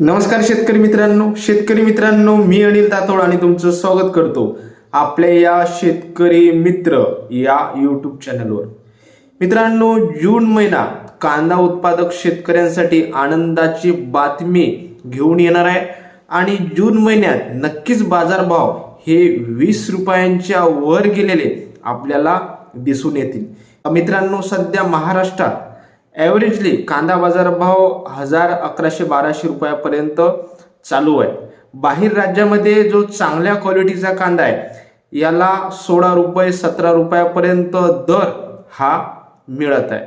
नमस्कार शेतकरी मित्रांनो. शेतकरी मित्रांनो मी अनिल तातोड आणि तुमचं स्वागत करतो आपल्या या शेतकरी मित्र या यूट्यूब चॅनलवर मित्रांनो जून महिना कांदा उत्पादक शेतकऱ्यांसाठी आनंदाची बातमी घेऊन येणार आहे आणि जून महिन्यात नक्कीच बाजारभाव हे वीस रुपयांच्या वर गेलेले आपल्याला दिसून येतील. मित्रांनो सध्या महाराष्ट्रात ॲव्हरेजली कांदा बाजार भाव हजार अकराशे बाराशे रुपयापर्यंत चालू आहे. बाहेर राज्यामध्ये जो चांगल्या क्वालिटीचा कांदा आहे याला सोळा रुपये सतरा रुपयापर्यंत दर हा मिळत आहे.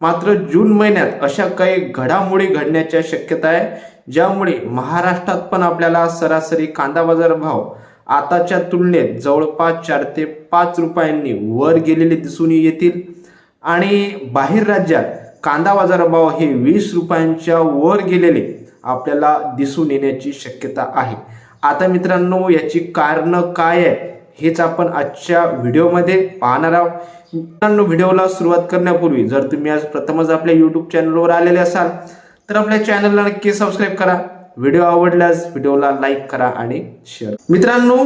मात्र जून महिन्यात अशा काही घडामोडी घडण्याच्या शक्यता आहे ज्यामुळे महाराष्ट्रात पण आपल्याला सरासरी कांदा बाजार भाव आताच्या तुलनेत जवळपास चार ते पाच रुपयांनी वर गेलेले दिसून येतील. आणि बाहेर राज्यात कांदा बाजारभाव हे वीस रुपयांच्या वर गेलेले आपल्याला दिसून येण्याची शक्यता आहे. आता मित्रांनो याची कारणं काय आहे हेच आपण आजच्या व्हिडिओमध्ये पाहणार आहोत. मित्रांनो व्हिडिओला सुरुवात करण्यापूर्वी जर तुम्ही आज प्रथमच आपल्या यूट्यूब चॅनलवर आलेले असाल तर आपल्या चॅनलला नक्की सबस्क्राईब करा. व्हिडिओ आवडल्यास व्हिडिओला लाईक करा आणि शेअर मित्रांनो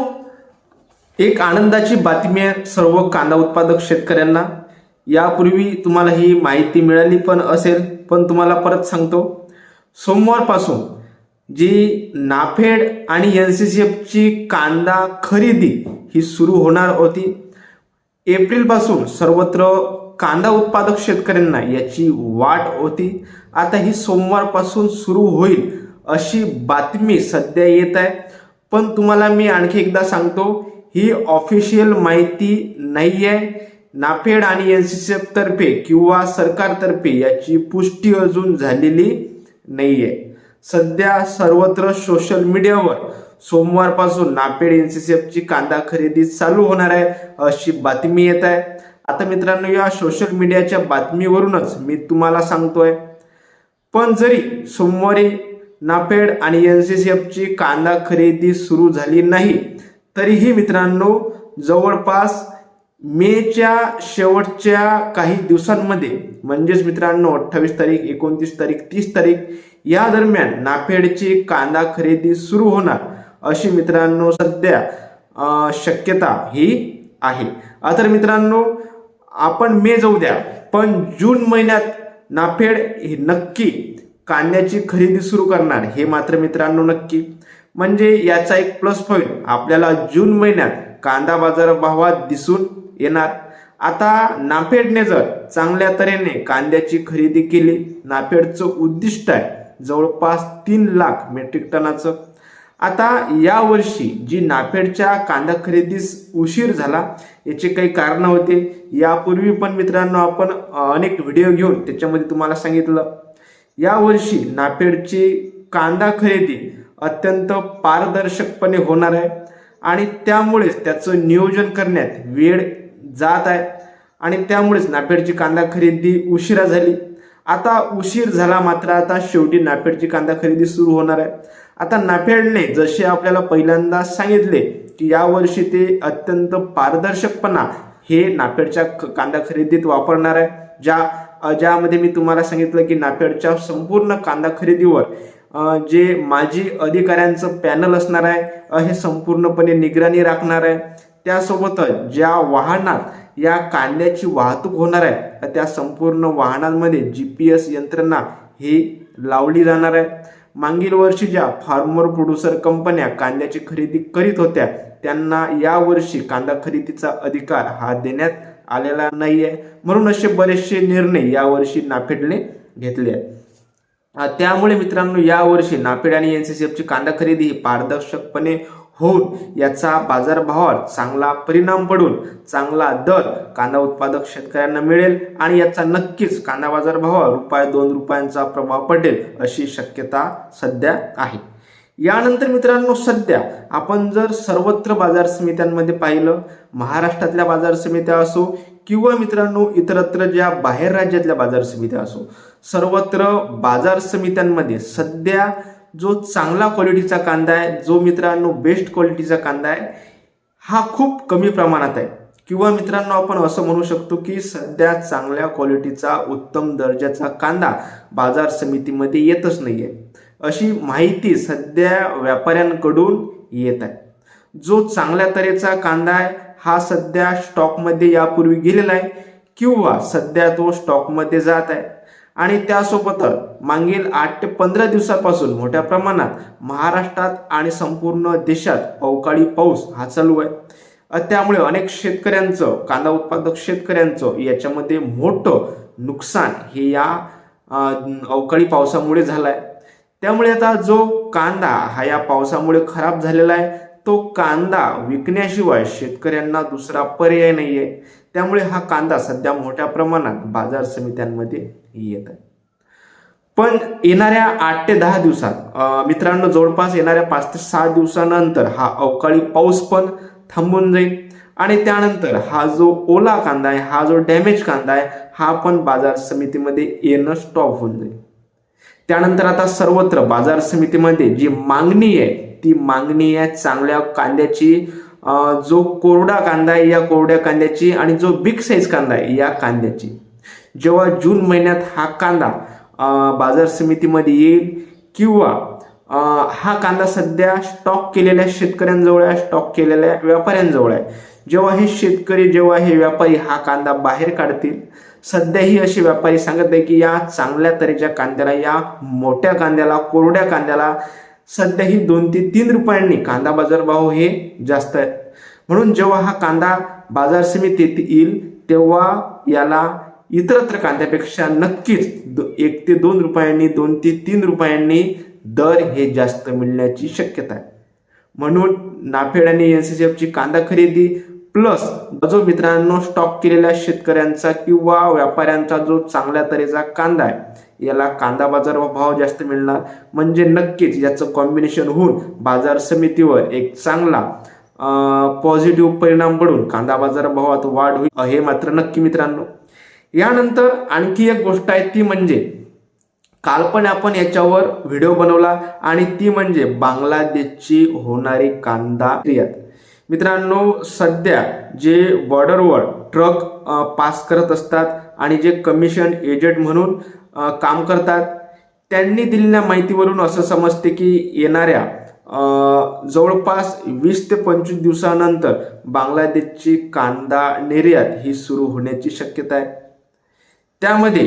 एक आनंदाची बातमी आहे सर्व कांदा उत्पादक शेतकऱ्यांना. यापूर्वी तुम्हाला ही माहिती मिळाली पण असेल पण तुम्हाला परत सांगतो. सोमवारपासून जी नाफेड आणि एन सी सी एफची कांदा खरेदी ही सुरू होणार होती एप्रिलपासून सर्वत्र कांदा उत्पादक शेतकऱ्यांना याची वाट होती. आता ही सोमवारपासून सुरू होईल अशी बातमी सध्या येत आहे. पण तुम्हाला मी आणखी एकदा सांगतो ही ऑफिशियल माहिती नाही आहे नाफेड आणि एन सी सी एफ तर्फे किंवा सरकारतर्फे याची पुष्टी अजून झालेली नाहीये. सध्या सर्वत्र सोशल मीडियावर सोमवारपासून नाफेड एन सी सी एफची कांदा खरेदी चालू होणार आहे अशी बातमी येत आहे. आता मित्रांनो या सोशल मीडियाच्या बातमीवरूनच मी तुम्हाला सांगतोय. पण जरी सोमवारी नाफेड आणि एन सी सी एफची कांदा खरेदी सुरू झाली नाही तरीही मित्रांनो जवळपास मेच्या शेवटच्या काही दिवसांमध्ये म्हणजेच मित्रांनो अठ्ठावीस तारीख एकोणतीस तारीख तीस तारीख या दरम्यान नाफेडची कांदा खरेदी सुरू होणार अशी मित्रांनो सध्या शक्यता ही आहे. आता मित्रांनो आपण मे जाऊ द्या पण जून महिन्यात नाफेड हे नक्की कांद्याची खरेदी सुरू करणार हे मात्र मित्रांनो नक्की. म्हणजे याचा एक प्लस पॉईंट आपल्याला जून महिन्यात कांदा बाजार भावात दिसून येणार. आता नाफेडने जर चांगल्या तऱ्हेने कांद्याची खरेदी केली नाफेडचं उद्दिष्ट आहे जवळपास तीन लाख मेट्रिक टनाचं. आता या वर्षी जी नाफेडच्या कांदा खरेदीस उशीर झाला याचे काही कारण होते. यापूर्वी पण मित्रांनो आपण अनेक व्हिडिओ घेऊन त्याच्यामध्ये तुम्हाला सांगितलं. यावर्षी नाफेडची कांदा खरेदी अत्यंत पारदर्शकपणे होणार आहे आणि त्यामुळेच त्याचं नियोजन करण्यात वेळ जात आहे. आणि त्यामुळेच नाफेडची कांदा खरेदी उशिरा झाली. आता उशीर झाला मात्र आता शेवटी नाफेडची कांदा खरेदी सुरू होणार आहे. आता नाफेडने जसे आपल्याला पहिल्यांदा सांगितले की यावर्षी ते अत्यंत पारदर्शकपणा हे नाफेडच्या कांदा खरेदीत वापरणार आहे. ज्या ज्यामध्ये मी तुम्हाला सांगितलं की नाफेडच्या संपूर्ण कांदा खरेदीवर जे माजी अधिकाऱ्यांचं पॅनल असणार आहे हे संपूर्णपणे निगराणी राखणार आहे. त्यासोबतच ज्या वाहनात या कांद्याची वाहतूक होणार आहे त्या संपूर्ण वाहनांमध्ये जी पी एस यंत्रणा ही लावली जाणार आहे. मागील वर्षी ज्या फार्मर प्रोड्युसर कंपन्या कांद्याची खरेदी करीत होत्या त्यांना या वर्षी कांदा खरेदीचा अधिकार हा देण्यात आलेला नाही आहे म्हणून असे बरेचसे निर्णय यावर्षी नाफेडने घेतले आहेत. त्यामुळे मित्रांनो यावर्षी नाफेड आणि एन सी सी एफची कांदा खरेदी ही पारदर्शकपणे होऊन याचा बाजारभावावर चांगला परिणाम पडून चांगला दर कांदा उत्पादक शेतकऱ्यांना मिळेल आणि याचा नक्कीच कांदा बाजारभावावर रुपये दोन रुपयांचा प्रभाव पडेल अशी शक्यता सध्या आहे. यानंतर मित्रांनो सध्या आपण जर सर्वत्र बाजार समित्यांमध्ये पाहिलं महाराष्ट्रातल्या बाजार समित्या असो किंवा मित्रांनो इतरत्र ज्या बाहेर राज्यातल्या बाजार समित्या असो सर्वत्र बाजार समित्यांमध्ये सध्या जो चांगला क्वालिटीचा कांदा आहे जो मित्रांनो बेस्ट क्वालिटीचा कांदा आहे हा खूप कमी प्रमाणात आहे. किंवा मित्रांनो आपण असं म्हणू शकतो की सध्या चांगल्या क्वालिटीचा उत्तम दर्जाचा कांदा बाजार समितीमध्ये येतच नाही आहे अशी माहिती सध्या व्यापाऱ्यांकडून येत आहे. जो चांगल्या तऱ्हेचा कांदा आहे हा सध्या स्टॉकमध्ये यापूर्वी गेलेला आहे किंवा सध्या तो स्टॉकमध्ये जात आहे. आणि त्यासोबतच मागील आठ ते पंधरा दिवसापासून मोठ्या प्रमाणात महाराष्ट्रात आणि संपूर्ण देशात अवकाळी पाऊस हा चालू आहे. अ, त्यामुळे अनेक शेतकऱ्यांचं कांदा उत्पादक शेतकऱ्यांचं याच्यामध्ये मोठं नुकसान हे या अवकाळी पावसामुळे झालं आहे त्यामुळे आता जो कांदा हा या पावसामुळे खराब झालेला आहे तो कांदा विकण्याशिवाय शेतकऱ्यांना दुसरा पर्याय नाही आहे त्यामुळे हा कांदा सध्या मोठ्या प्रमाणात बाजार समित्यांमध्ये येत आहे. पण येणाऱ्या आठ ते दहा दिवसात मित्रांनो जवळपास येणाऱ्या पाच ते सहा दिवसानंतर हा अवकाळी पाऊस पण थांबून जाईल. आणि त्यानंतर हा जो ओला कांदा आहे हा जो डॅमेज कांदा आहे हा पण बाजार समितीमध्ये येणं स्टॉप होऊन जाईल. त्यानंतर आता सर्वत्र बाजार समितीमध्ये जी मागणी आहे ती मागणी आहे चांगल्या कांद्याची जो कोरडा कांदा आहे या कोरड्या कांद्याची आणि जो बिग साईज कांदा आहे या कांद्याची. जेव्हा जून महिन्यात हा कांदा बाजार समितीमध्ये येईल किंवा हा कांदा सध्या स्टॉक केलेल्या शेतकऱ्यांजवळ आहे स्टॉक केलेल्या व्यापाऱ्यांजवळ आहे. जेव्हा हे शेतकरी जेव्हा हे व्यापारी हा कांदा बाहेर काढतील सध्याही असे व्यापारी सांगत आहे की या चांगल्या तऱ्हेच्या कांद्याला या मोठ्या कांद्याला कोरड्या कांद्याला सध्याही दोन ते तीन रुपयांनी कांदा बाजारभाव हे जास्त आहेत म्हणून जेव्हा हा कांदा बाजार समितीत येईल तेव्हा याला इतरत्र कांद्यापेक्षा नक्कीच एक ते दोन रुपयांनी दोन ते तीन रुपयांनी दर हे जास्त मिळण्याची शक्यता आहे. म्हणून नाफेड आणि एनसीसीएफची कांदा खरेदी प्लस जो मित्रांनो स्टॉक केलेल्या शेतकऱ्यांचा किंवा व्यापाऱ्यांचा जो चांगल्या तऱ्हेचा कांदा आहे याला कांदा बाजार भाव जास्त मिळणार. म्हणजे नक्कीच याचं कॉम्बिनेशन होऊन बाजार समितीवर एक चांगला पॉझिटिव्ह परिणाम पडून कांदा बाजार भावात वाढ होईल. हे मात्र नक्की मित्रांनो. यानंतर आणखी एक गोष्ट आहे ती म्हणजे काल पण आपण याच्यावर व्हिडिओ बनवला आणि ती म्हणजे बांगलादेशची होणारी कांदा निर्यात. मित्रांनो सध्या जे बॉर्डरवर ट्रक पास करत असतात आणि जे कमिशन एजंट म्हणून काम करतात त्यांनी दिलेल्या माहितीवरून असं समजते की येणाऱ्या जवळपास वीस ते पंचवीस दिवसानंतर बांगलादेशची कांदा निर्यात ही सुरू होण्याची शक्यता आहे. त्यामध्ये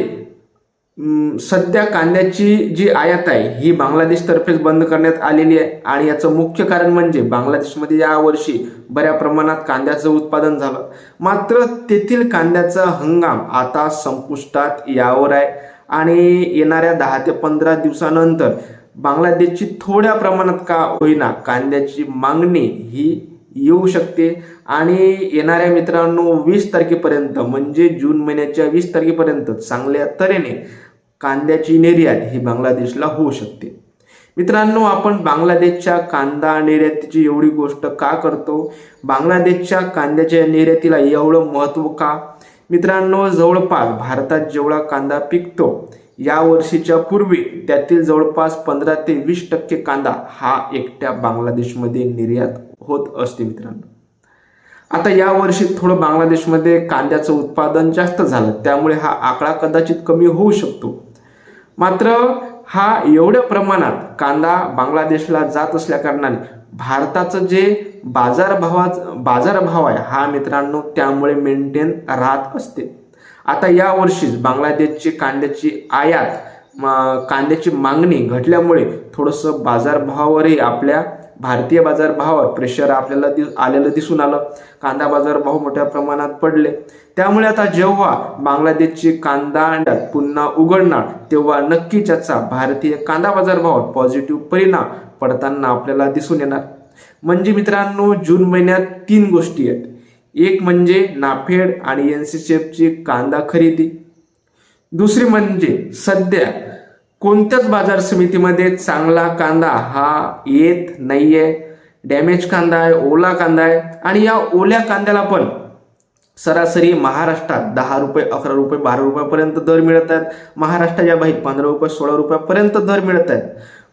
सध्या कांद्याची जी आयात आहे ही बांगलादेशतर्फेच बंद करण्यात आलेली आहे. आणि याचं मुख्य कारण म्हणजे बांगलादेशमध्ये यावर्षी बऱ्या प्रमाणात कांद्याचं उत्पादन झालं. मात्र तेथील कांद्याचा हंगाम आता संपुष्टात यावर आहे. आणि येणाऱ्या दहा ते पंधरा दिवसानंतर बांगलादेशची थोड्या प्रमाणात का होईना कांद्याची मागणी ही येऊ शकते. आणि येणाऱ्या मित्रांनो वीस तारखेपर्यंत म्हणजे जून महिन्याच्या वीस तारखेपर्यंत चांगल्या तऱ्हेने कांद्याची निर्यात ही बांगलादेशला होऊ शकते. मित्रांनो आपण बांगलादेशच्या कांदा निर्यातीची एवढी गोष्ट का करतो? बांगलादेशच्या कांद्याच्या निर्यातीला एवढं महत्त्व का? मित्रांनो जवळपास भारतात जेवढा कांदा पिकतो या वर्षीच्या पूर्वी त्यातील जवळपास पंधरा ते वीस टक्के कांदा हा एकट्या बांगलादेशमध्ये निर्यात होत असते मित्रांनो. आता या वर्षी थोडं बांगलादेशमध्ये कांद्याचं उत्पादन जास्त झालं त्यामुळे हा आकडा कदाचित कमी होऊ शकतो. मात्र हा एवढ्या प्रमाणात कांदा बांगलादेशला जात असल्या कारणाने भारताचं जे बाजारभावात बाजारभाव आहे हा मित्रांनो त्यामुळे मेंटेन राहत असते. आता या वर्षीच बांगलादेशची कांद्याची आयात कांद्याची मागणी घटल्यामुळे थोडंसं बाजारभावावरही आपल्या भारतीय बाजारभावावर प्रेशर आपल्याला दि आलेलं दिसून आलं. कांदा बाजारभाव मोठ्या प्रमाणात पडले. त्यामुळे आता जेव्हा बांगलादेशची कांदा अंड्यात पुन्हा उघडणार तेव्हा नक्कीच याचा भारतीय कांदा बाजारभावावर पॉझिटिव्ह परिणाम पडताना आपल्याला दिसून येणार. म्हणजे मित्रांनो जून महिन्यात तीन गोष्टी आहेत. एक म्हणजे नाफेड आणि एन सी सी एफची कांदा खरेदी. दुसरी म्हणजे सध्या कोणत्याच बाजार समितीमध्ये चांगला कांदा हा येत नाहीये. डॅमेज कांदा आहे ओला कांदा आहे आणि या ओल्या कांद्याला पण सरासरी महाराष्ट्रात दहा रुपये अकरा रुपये बारा रुपयापर्यंत दर मिळत आहेत. महाराष्ट्राच्या बाहेर पंधरा रुपये सोळा रुपयापर्यंत दर मिळत आहेत.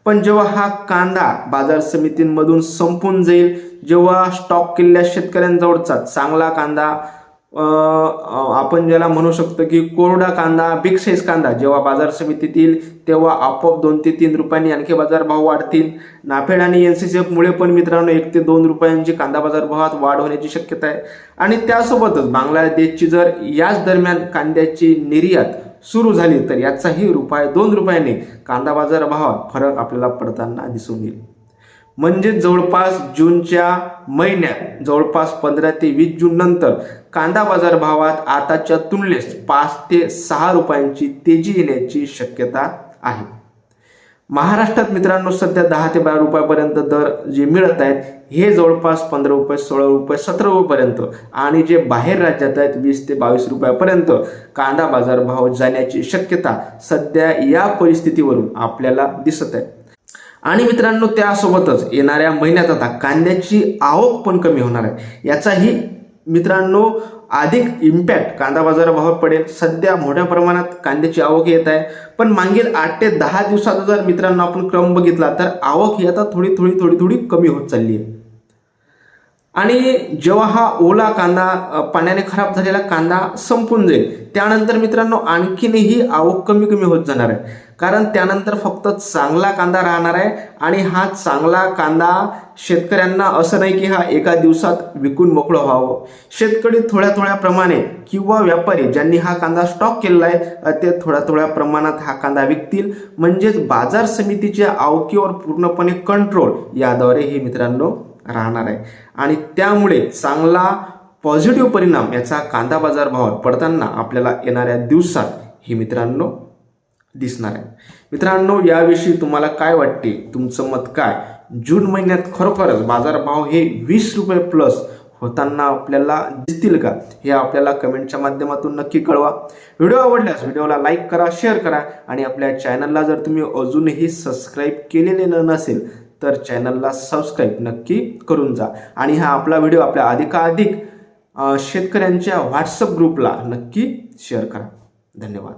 पण जेव्हा हा कांदा बाजार समितींमधून संपून जाईल जेव्हा स्टॉक केलेल्या शेतकऱ्यांजवळचा चांगला कांदा आपण ज्याला म्हणू शकतो की कोरडा कांदा बिग साईज कांदा जेव्हा बाजार समितीत येईल तेव्हा आपोआप दोन ते तीन रुपयांनी आणखी बाजारभाव वाढतील. नाफेड आणि एन सी सी एफमुळे पण मित्रांनो एक ते दोन रुपयांची कांदा बाजारभावात वाढ होण्याची शक्यता आहे. आणि त्यासोबतच बांगलादेशची जर याच दरम्यान कांद्याची निर्यात सुरू झाली तर याचाही रुपये दोन रुपयाने कांदा बाजारभावात फरक आपल्याला पडताना दिसून येईल. म्हणजे जवळपास जूनच्या महिन्यात जवळपास पंधरा ते वीस जून नंतर कांदा बाजार भावात आताच्या तुलनेत पाच ते सहा रुपयांची तेजी येण्याची शक्यता आहे. महाराष्ट्रात मित्रांनो सध्या दहा ते बारा रुपयापर्यंत दर जे मिळत आहेत हे जवळपास पंधरा रुपये सोळा रुपये सतरा रुपयेपर्यंत आणि जे बाहेर राज्यात आहेत वीस ते बावीस रुपयापर्यंत कांदा बाजार भाव जाण्याची शक्यता सध्या या परिस्थितीवरून आपल्याला दिसत आहे. आणि मित्रांनो त्यासोबतच येणाऱ्या महिन्यात आता कांद्याची आवक पण कमी होणार आहे. याचाही मित्रांनो अधिक इम्पॅक्ट कांदा बाजाराभावात पडेल. सध्या मोठ्या प्रमाणात कांद्याची आवक येत आहे. पण मागील आठ ते दहा दिवसाचा जर मित्रांनो आपण क्रम बघितला तर आवक ही आता थोडी थोडी थोडी थोडी कमी होत चालली आहे. आणि जेव्हा हा ओला कांदा पाण्याने खराब झालेला कांदा संपून जाईल त्यानंतर मित्रांनो आणखीनही आवक कमी कमी होत जाणार आहे. कारण त्यानंतर फक्त चांगला कांदा राहणार आहे आणि हा चांगला कांदा शेतकऱ्यांना असं नाही की हा एका दिवसात विकून मोकळं व्हावं. शेतकरी थोड्या थोड्या प्रमाणे किंवा व्यापारी ज्यांनी हा कांदा स्टॉक केलेला आहे ते थोड्या थोड्या प्रमाणात हा कांदा विकतील. म्हणजेच बाजार समितीच्या आवकीवर पूर्णपणे कंट्रोल याद्वारे हे मित्रांनो राहणार आहे. आणि त्यामुळे चांगला पॉझिटिव्ह परिणाम याचा कांदा बाजार भावात पडताना आपल्याला येणाऱ्या दिवसात हे मित्रांनो दिसणार आहे. मित्रांनो याविषयी तुम्हाला काय वाटते? तुमचं मत काय? जून महिन्यात खरोखरच बाजारभाव हे वीस रुपये प्लस होताना आपल्याला दिसतील का? हे आपल्याला कमेंटच्या माध्यमातून नक्की कळवा. व्हिडिओ आवडल्यास व्हिडिओला लाईक करा शेअर करा आणि आपल्या चॅनलला जर तुम्ही अजूनही सबस्क्राईब केलेले न नसेल तर चॅनलला सबस्क्राईब नक्की करून जा. आणि हा आपला व्हिडिओ आपल्या अधिकाधिक शेतकऱ्यांच्या व्हॉट्सअप ग्रुपला नक्की शेअर करा. धन्यवाद.